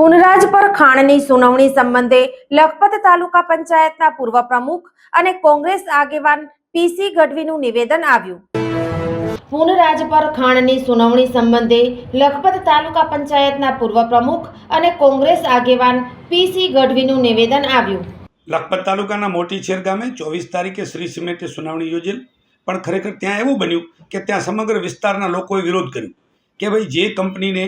પુનરાજ પર ખાણની સુનાવણી સંબંધે લખપત તાલુકા પંચાયતના પૂર્વ પ્રમુખ અને કોંગ્રેસ આગેવાન પીસી ગઢવીનું નિવેદન આવ્યું. પુનરાજ પર ખાણની સુનાવણી સંબંધે લખપત તાલુકા પંચાયતના પૂર્વ પ્રમુખ અને કોંગ્રેસ આગેવાન પીસી ગઢવીનું નિવેદન આવ્યું. લખપત તાલુકાના મોટી છેર ગામે ચોવીસ તારીખે શ્રી સિમેન્ટે સુનાવણી યોજેલ. પણ ખરેખર ત્યાં એવું બન્યું કે ત્યાં સમગ્ર વિસ્તારના લોકોએ વિરોધ કર્યો કે ભાઈ જે કંપનીને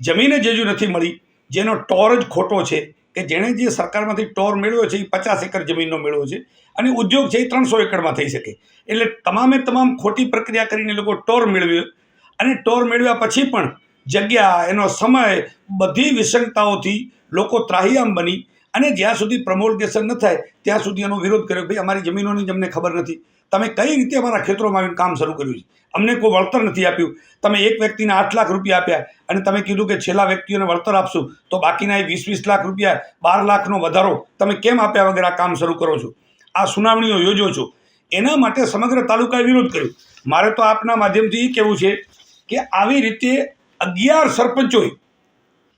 જમીન જજુ નથી મળી જેનો ટોર જ ખોટો છે કે જેણે જે સરકારમાંથી ટોર મેળવ્યો છે એ પચાસ એકર જમીનનો મેળવ્યો છે અને ઉદ્યોગ છે એ ત્રણસો એકરમાં થઈ શકે. એટલે તમામે તમામ ખોટી પ્રક્રિયા કરીને લોકો ટોર મેળવ્યો અને ટોર મેળવ્યા પછી પણ જગ્યા, એનો સમય, બધી વિસંગતાઓથી લોકો ત્રાહિયામ બની અને જ્યાં સુધી પ્રમોલગેશન ન થાય ત્યાં સુધી એનો વિરોધ કર્યો ભાઈ અમારી જમીનોની અમને ખબર નથી. તમે કઈ રીતે અમારા ખેતરોમાં આવીને કામ શરૂ કર્યું છે? અમને કોઈ વળતર નથી આપ્યું. તમે એક વ્યક્તિને આઠ લાખ રૂપિયા આપ્યા અને તમે કીધું કે છેલ્લા વ્યક્તિઓને વળતર આપશું, તો બાકીના એ વીસ વીસ લાખ રૂપિયા, બાર લાખનો વધારો તમે કેમ આપ્યા વગર આ કામ શરૂ કરો છો? આ સુનાવણીઓ યોજો છો. એના માટે સમગ્ર તાલુકાએ વિરોધ કર્યો. મારે તો આપના માધ્યમથી એ કહેવું છે કે આવી રીતે અગિયાર સરપંચોએ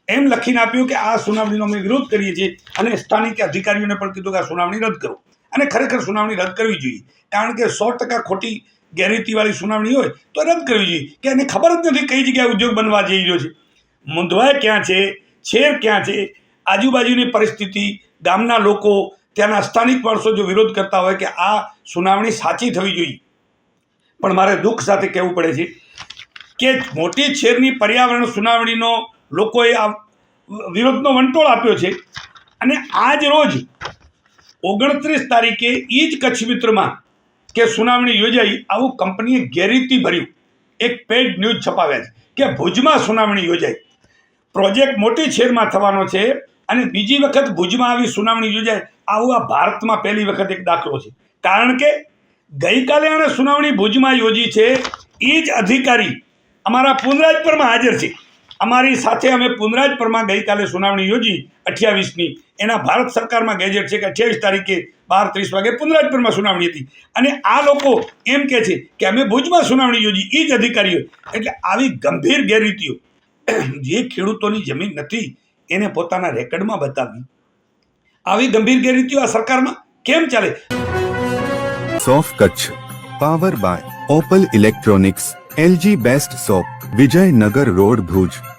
એમ લખીને આપ્યું કે આ સુનાવણીનો અમે વિરોધ કરીએ છીએ અને સ્થાનિક અધિકારીઓને પણ કીધું કે આ સુનાવણી રદ કરો. અને ખરેખર સુનાવણી રદ કરવી જોઈએ. કારણ કે સો ટકા ખોટી ગેરરીતિવાળી સુનાવણી હોય તો રદ કરવી જોઈએ. કે એને ખબર જ નથી કઈ જગ્યાએ ઉદ્યોગ બનવા જઈ રહ્યો છે. મૂંધવાય ક્યાં છે? છેર ક્યાં છે? આજુબાજુની પરિસ્થિતિ, ગામના લોકો, ત્યાંના સ્થાનિક માણસો જો વિરોધ કરતા હોય કે આ સુનાવણી સાચી થવી જોઈએ. પણ મારે દુઃખ સાથે કહેવું પડે છે કે મોટી છેરની પર્યાવરણ સુનાવણીનો લોકોએ આ વિરોધનો વંટોળ આપ્યો છે. અને આજ રોજ ઓગણત્રીસ તારીખે એ જ કચ્છ મિત્રમાં કે સુનાવણી યોજાઈ, આવું કંપનીએ ગેરરીતિ ભર્યું. એક પેડ ન્યૂઝ છપાવ્યા છે કે ભુજમાં સુનાવણી યોજાઈ. પ્રોજેક્ટ મોટી છેરમાં થવાનો છે અને બીજી વખત ભુજમાં આવી સુનાવણી યોજાય, આવું આ ભારતમાં પહેલી વખત એક દાખલો છે. કારણ કે ગઈકાલે આણે સુનાવણી ભુજમાં યોજી છે એ જ અધિકારી અમારા પુનરાજપરમાં હાજર છે. અમારી સાથે અમે પુનરાજપરમાં ગઈકાલે સુનાવણી યોજી અઠ્યાવીસની. એના ભારત સરકારમાં ગેજેટ છે કે અઠ્યાવીસ તારીખે બાર ત્રીસ વાગે પુનરાજપુરમાં સુનાવણી હતી. અને આ લોકો એમ કહે છે કે અમે ભુજમાં સુનાવણી યોજી એ જ અધિકારીઓ. એટલે આવી ગંભીર ગેરરીતિઓ. જે ખેડૂતોની જમીન નથી, એને પોતાના રેકર્ડમાં બતાવી. આવી ગંભીર ગેરરીતિઓ આ સરકારમાં કેમ ચાલે? સોફ Kutch, power by Opal electronics, LG best shop Vijaynagar road Bhuj.